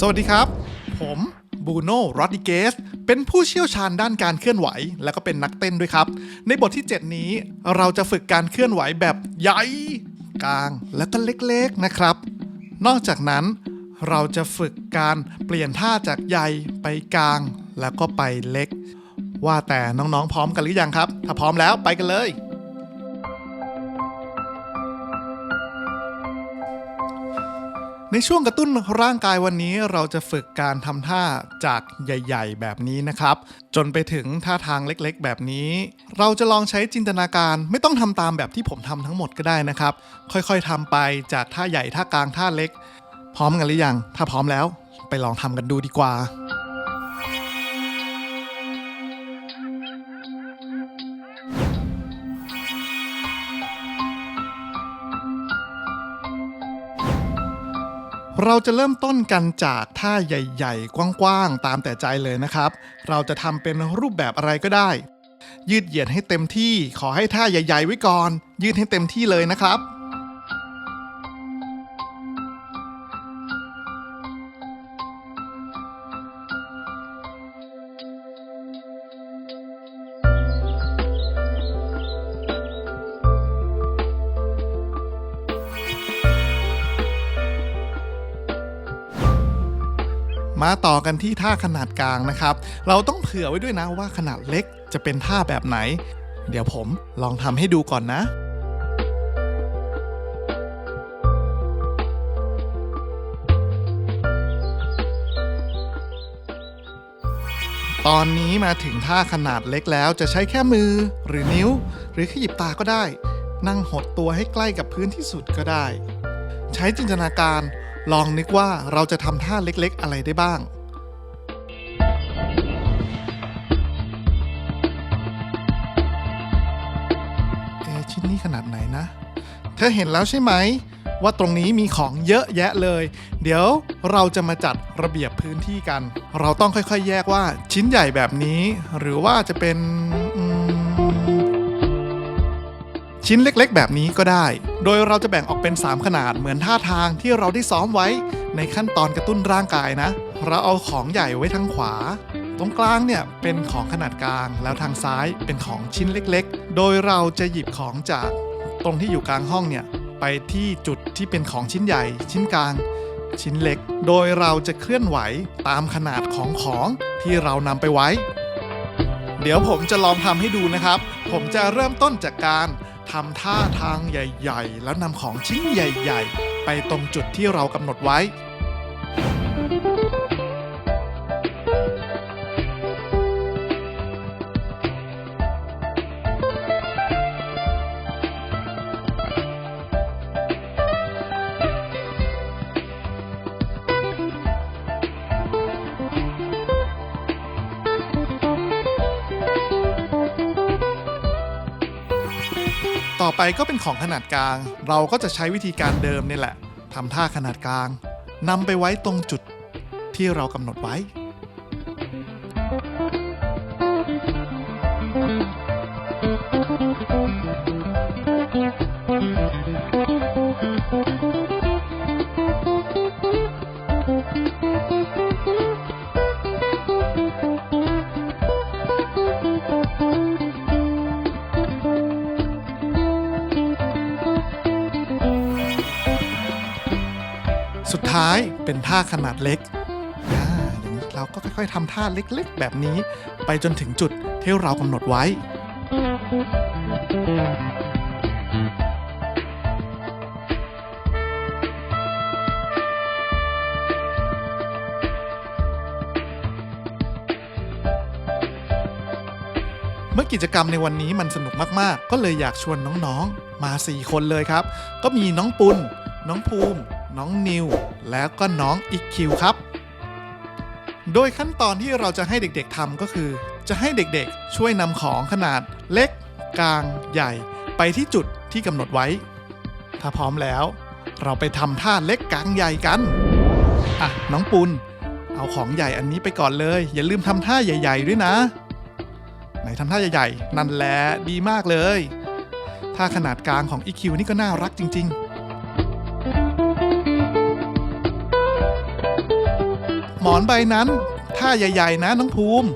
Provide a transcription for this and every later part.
สวัสดีครับ ผมบูโน่โรดิเกส เป็นผู้เชี่ยวชาญด้านการเคลื่อนไหว แล้วก็เป็นนักเต้นด้วยครับ ในบทที่ 7 นี้เราจะฝึกการเคลื่อนไหวแบบใหญ่ กลางแล้วก็เล็กๆนะครับ นอกจากนั้นเราจะฝึกการเปลี่ยนท่าจากใหญ่ไปกลางแล้วก็ไปเล็ก ว่าแต่น้องๆพร้อมกันหรือยังครับ ถ้าพร้อมแล้วไปกันเลย ในช่วงกระตุ้นร่างกายวันนี้เราจะฝึกการทำท่าจากใหญ่ ๆ แบบนี้นะครับ จนไปถึงท่าทางเล็กๆ แบบนี้ เราจะลองใช้จินตนาการไม่ต้องทำตามแบบที่ผมทำทั้งหมดก็ได้นะครับ ค่อยๆทำไปจากท่าใหญ่ท่ากลางท่าเล็ก พร้อมกันหรือยัง ถ้าพร้อมแล้ว ไปลองทำกันดูดีกว่า เราจะเริ่มต้นกันจากท่าใหญ่ ๆ กว้างๆ ตามแต่ใจเลยนะครับ เราจะทำเป็นรูปแบบอะไรก็ได้ ยืดเหยียดให้เต็มที่ ขอให้ท่าใหญ่ ๆ ไว้ก่อน ยืดให้เต็มที่เลยนะครับ มาต่อกันที่ท่าขนาดกลางนะครับ เราต้องเผื่อไว้ด้วยนะว่าขนาดเล็กจะเป็นท่าแบบไหน เดี๋ยวผมลองทำให้ดูก่อนนะตอนนี้มาถึงท่าขนาดเล็กแล้วจะใช้แค่มือหรือนิ้ว หรือขยิบตาก็ได้ นั่งหดตัวให้ใกล้กับพื้นที่สุดก็ได้ ใช้จินตนาการ ลองนึกว่าเราจะทำท่าเล็กๆ อะไรได้บ้าง เอชิ้นนี้ขนาดไหนนะ เธอเห็นแล้วใช่ไหม ว่าตรงนี้มีของเยอะแยะเลย เดี๋ยวเราจะมาจัดระเบียบพื้นที่กัน เราต้องค่อยๆ แยกว่าชิ้นใหญ่แบบนี้ หรือว่าจะเป็น ชิ้นเล็กๆ แบบนี้ก็ได้ โดยเราจะแบ่งออกเป็น 3 ขนาดเหมือนท่าทางที่เราได้ซ้อมไว้ในขั้นตอนกระตุ้นร่างกายนะ เราเอาของใหญ่ไว้ทางขวา ตรงกลางเนี่ยเป็นของขนาดกลาง แล้วทางซ้ายเป็นของชิ้นเล็กๆ โดยเราจะหยิบของจากตรงที่อยู่กลางห้องเนี่ยไปที่จุดที่เป็นของชิ้นใหญ่ ชิ้นกลาง ชิ้นเล็ก โดยเราจะเคลื่อนไหวตามขนาดของของที่เรานำไปไว้ เดี๋ยวผมจะลองทำให้ดูนะครับ ผมจะเริ่มต้นจากการ ทำท่าทางใหญ่ ๆ แล้วนำของชิ้นใหญ่ ๆ ไปตรงจุดที่เรากำหนดไว้ ต่อไปก็เป็นของขนาดกลาง เราก็จะใช้วิธีการเดิมนี่แหละทำท่าขนาดกลางนำไปไว้ตรงจุดที่เรากำหนดไว้ ท้ายเป็นท่าขนาดเล็กอ่าอย่างนี้เราก็ค่อยๆทำท่าเล็กๆ แบบนี้ ไปจนถึงจุดที่เรากำหนดไว้ เมื่อกิจกรรมในวันนี้มันสนุกมากๆ ก็เลยอยากชวนน้องๆ มา 4 คนเลยครับ ก็มีน้องปุณ น้องภูมิ น้องนิว แล้วก็น้องอีคิวครับ โดยขั้นตอนที่เราจะให้เด็กๆทำก็คือ จะให้เด็กๆช่วยนำของขนาดเล็ก กลาง ใหญ่ ไปที่จุดที่กำหนดไว้ ถ้าพร้อมแล้ว เราไปทำท่าเล็กกลางใหญ่กันอะน้องปุณเอาของใหญ่อันนี้ไปก่อนเลย อย่าลืมทำท่าใหญ่ ๆ ด้วยนะ ไหนทำท่าใหญ่ ๆ นั่นแหละดีมากเลย ท่าขนาดกลางของ EQ นี่ก็น่ารักจริง ๆ มอนใบนั้นท่าใหญ่ ๆ นะน้องภูมิ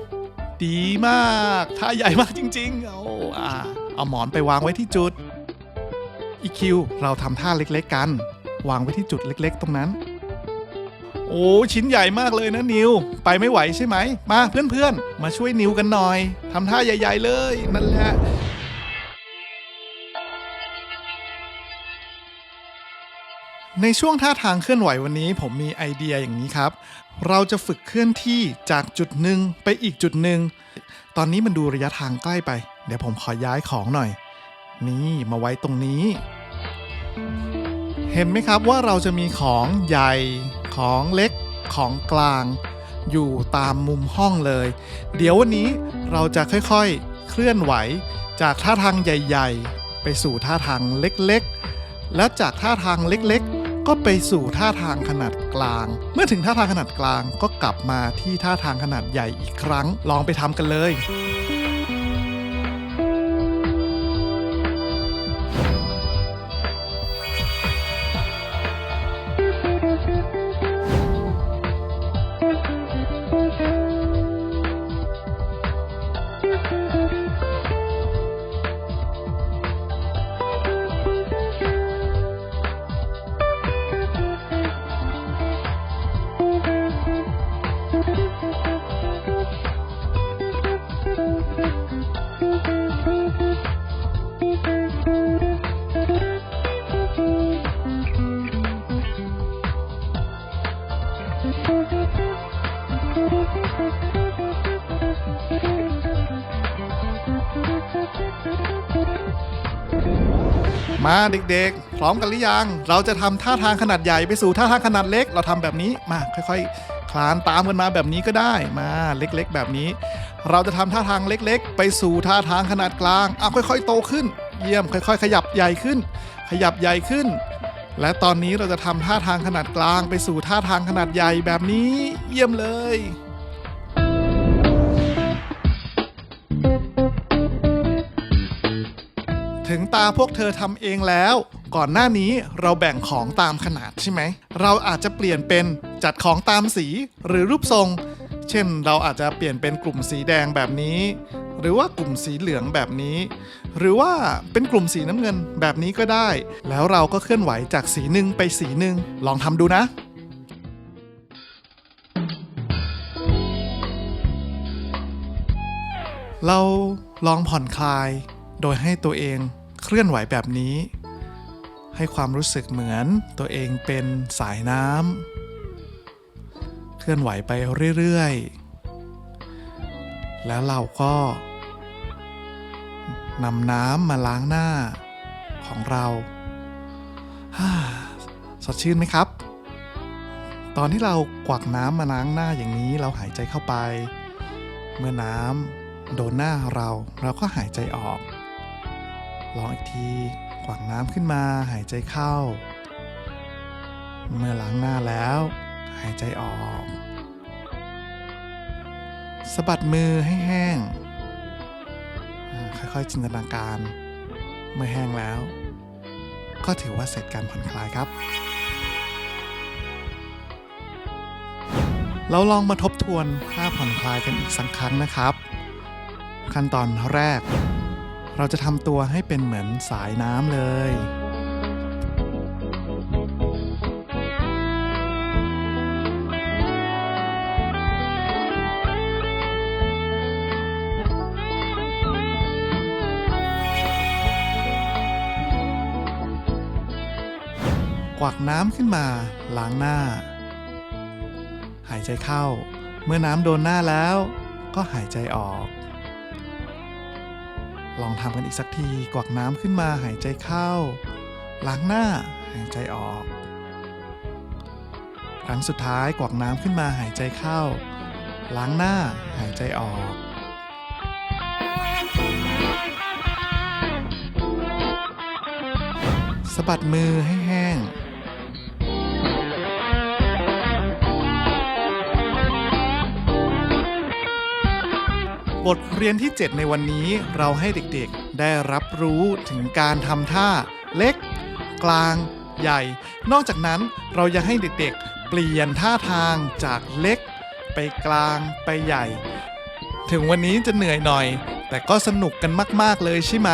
ดีมากท่าใหญ่มากจริง ๆ เอาอ่าเอาหมอนไปวางไว้ที่จุดอีคิวเราทำท่าเล็ก ๆ กัน วางไว้ที่จุดเล็ก ๆ ตรงนั้น โอ้ชิ้นใหญ่มากเลยนะนิว ไปไม่ไหวใช่ไหม มาเพื่อนๆ มาช่วยนิวกันหน่อยทำท่าใหญ่ ๆ เลยนั่นแหละ ในช่วงท่าทางเคลื่อนไหววันนี้ผมมีไอเดียอย่างนี้ครับ เราจะฝึกเคลื่อนที่จากจุดหนึ่งไปอีกจุดหนึ่ง ตอนนี้มันดูระยะทางใกล้ไป เดี๋ยวผมขอย้ายของหน่อย นี่มาไว้ตรงนี้ เห็นไหมครับว่าเราจะมีของใหญ่ของเล็กของกลาง อยู่ตามมุมห้องเลย เดี๋ยววันนี้เราจะค่อยๆเคลื่อนไหว จากท่าทางใหญ่ ๆ ไปสู่ท่าทางเล็กๆ และจากท่าทางเล็กๆ ก็ไปสู่ท่าทางขนาดกลาง เมื่อถึงท่าทางขนาดกลางก็กลับมาที่ท่าทางขนาดใหญ่อีกครั้ง ลองไปทำกันเลย มาเด็กๆ พร้อมกันหรือยัง เราจะทำท่าทางขนาดใหญ่ไปสู่ท่าทางขนาดเล็ก เราทำแบบนี้มาค่อยๆ คลานตามกันมาแบบนี้ก็ได้มาเล็กๆ แบบนี้ เราจะทำท่าทางเล็กๆ ไปสู่ท่าทางขนาดกลางอะค่อยๆ โตขึ้น เยี่ยมค่อย ๆ ขยับใหญ่ขึ้น ขยับใหญ่ขึ้น และตอนนี้เราจะทำท่าทางขนาดกลาง ไปสู่ท่าทางขนาดใหญ่แบบนี้ เยี่ยมเลย ถึงตาพวกเธอทำเองแล้ว ก่อนหน้านี้เราแบ่งของตามขนาดใช่ไหม เราอาจจะเปลี่ยนเป็นจัดของตามสีหรือรูปทรง เช่น เราอาจจะเปลี่ยนเป็นกลุ่มสีแดงแบบนี้ หรือว่ากลุ่มสีเหลืองแบบนี้ หรือว่าเป็นกลุ่มสีน้ำเงินแบบนี้ก็ได้ แล้วเราก็เคลื่อนไหวจากสีหนึ่งไปสีหนึ่งลองทำดูนะเราลองผ่อนคลายโดยให้ตัวเอง เคลื่อนไหวแบบนี้ ให้ความรู้สึกเหมือนตัวเองเป็นสายน้ำเคลื่อนไหวไปเรื่อยๆ แล้วเราก็นำน้ำมาล้างหน้าของเราสดชื่นไหมครับ ตอนที่เรากวักน้ำมาล้างหน้าอย่างนี้เราหายใจเข้าไป เมื่อน้ำโดนหน้าเราเราก็หายใจออก ลองอีกทีกวักน้ำขึ้นมาหายใจเข้า เมื่อล้างหน้าแล้ว หายใจออกสะบัดมือให้แห้ง ค่อยๆจินตนาการ เมื่อแห้งแล้ว ก็ถือว่าเสร็จการผ่อนคลายครับ เราลองมาทบทวนท่าผ่อนคลายกันอีกสักครั้งนะครับ ขั้นตอนแรก เราจะทำตัวให้เป็นเหมือนสายน้ำเลยกวักน้ำขึ้นมา ล้างหน้า หายใจเข้า เมื่อน้ำโดนหน้าแล้ว ก็หายใจออก ลองทำกันอีกสักทีกวักน้ำขึ้นมาหายใจเข้า ล้างหน้าหายใจออก ครั้งสุดท้ายกวักน้ำขึ้นมาหายใจเข้า ล้างหน้าหายใจออกสะบัดมือให้แห้ง บทเรียนที่ 7 ในวันนี้เราให้เด็กๆ ได้รับรู้ถึงการทำท่าเล็ก กลาง ใหญ่ นอกจากนั้นเรายังให้เด็กๆ เปลี่ยนท่าทางจากเล็ก ไปกลางไปใหญ่ ถึงวันนี้จะเหนื่อยหน่อย แต่ก็สนุกกันมาก ๆ เลยใช่ไหม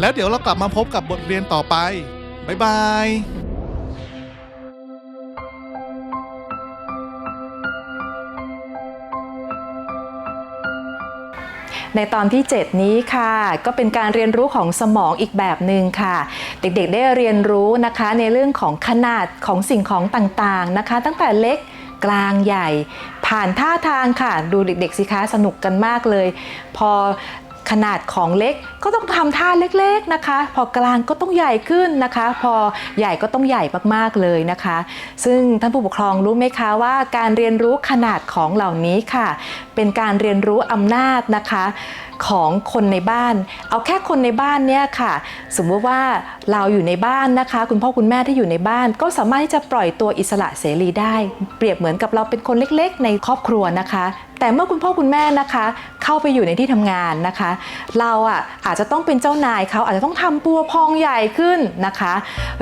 แล้วเดี๋ยวเรากลับมาพบกับบทเรียนต่อไป บ๊ายบาย ในตอนที่ 7 นี้ค่ะ ก็เป็นการเรียนรู้ของสมองอีกแบบหนึ่งค่ะ เด็กๆได้เรียนรู้นะคะในเรื่องของขนาดของสิ่งของต่างๆนะคะ ตั้งแต่เล็กกลางใหญ่ ผ่านท่าทางค่ะ ดูเด็กๆสิคะสนุกกันมากเลย พอ ขนาดของเล็กก็ต้องทำท่าเล็กๆนะคะ พอกลางก็ต้องใหญ่ขึ้นนะคะ พอใหญ่ก็ต้องใหญ่มากๆเลยนะคะ ซึ่งท่านผู้ปกครองรู้ไหมคะว่าการเรียนรู้ขนาดของเหล่านี้ค่ะ เป็นการเรียนรู้อำนาจนะคะของคนในบ้าน เอาแค่คนในบ้านเนี่ยค่ะ สมมติว่าเราอยู่ในบ้านนะคะ คุณพ่อคุณแม่ที่อยู่ในบ้าน ก็สามารถที่จะปล่อยตัวอิสระเสรีได้ เปรียบเหมือนกับเราเป็นคนเล็กๆ ในครอบครัวนะคะ แต่เมื่อคุณพ่อคุณแม่นะคะ เข้าไปอยู่ในที่ทำงานนะคะ เราอะอาจจะต้องเป็นเจ้านายเขาอาจจะต้องทำตัวพองใหญ่ขึ้นนะคะ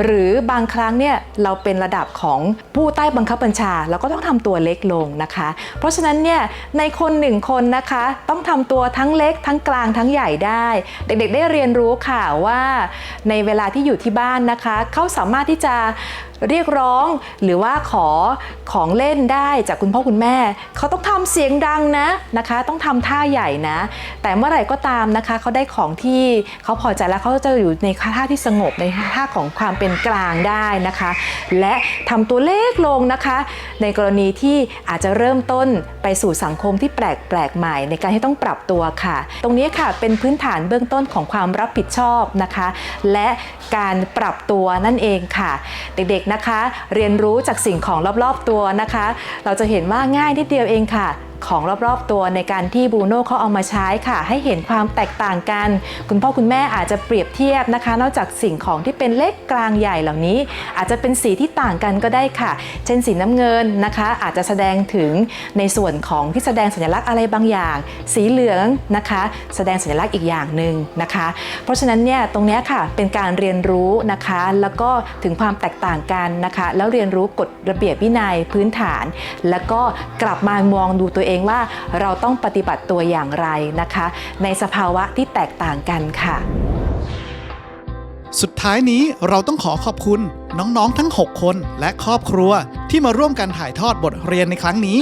หรือบางครั้งเนี่ยเราเป็นระดับของผู้ใต้บังคับบัญชา เราก็ต้องทำตัวเล็กลงนะคะ เพราะฉะนั้นเนี่ยในคนหนึ่งคนนะคะต้องทำตัวทั้งเล็กทั้งกลางทั้งใหญ่ได้ เด็กๆได้เรียนรู้ค่ะว่า ในเวลาที่อยู่ที่บ้านนะคะ เขาสามารถที่จะ เรียกร้องหรือว่าขอของเล่นได้จากคุณพ่อคุณแม่ เขาต้องทำเสียงดังนะนะคะ ต้องทำท่าใหญ่นะ แต่เมื่อไหร่ก็ตามนะคะ เขาได้ของที่เขาพอใจแล้วเขาจะอยู่ในท่าที่สงบในท่าของความเป็นกลางได้นะคะ และทำตัวเล็กลงนะคะ ในกรณีที่อาจจะเริ่มต้นไปสู่สังคมที่แปลกแปลกใหม่ ในการที่ต้องปรับตัวค่ะ ตรงนี้ค่ะเป็นพื้นฐานเบื้องต้นของความรับผิดชอบนะคะ และการปรับตัวนั่นเองค่ะ เด็กๆนะคะ เรียนรู้จากสิ่งของรอบๆตัวนะคะ เราจะเห็นว่าง่ายนิดเดียวเองค่ะ ของรอบๆตัวในการที่บูโน่เขาเอามาใช้ค่ะ ให้เห็นความแตกต่างกัน คุณพ่อคุณแม่อาจจะเปรียบเทียบนะคะ นอกจากสิ่งของที่เป็นเล็กกลางใหญ่เหล่านี้ อาจจะเป็นสีที่ต่างกันก็ได้ค่ะ เช่นสีน้ำเงินนะคะ อาจจะแสดงถึงในส่วนของที่แสดงสัญลักษณ์อะไรบางอย่าง สีเหลืองนะคะ แสดงสัญลักษณ์อีกอย่างหนึ่งนะคะ เพราะฉะนั้นเนี่ยตรงนี้ค่ะเป็นการเรียนรู้นะคะ แล้วก็ถึงความแตกต่างกันนะคะ แล้วเรียนรู้กฎระเบียบวินัยพื้นฐาน แล้วก็กลับมามองดูตัวเองว่าเราต้องปฏิบัติตัวอย่างไรนะคะ ในสภาวะที่แตกต่างกันค่ะ สุดท้ายนี้เราต้องขอขอบคุณน้องๆทั้ง 6 คนและครอบครัวที่มาร่วมกันถ่ายทอดบทเรียนในครั้งนี้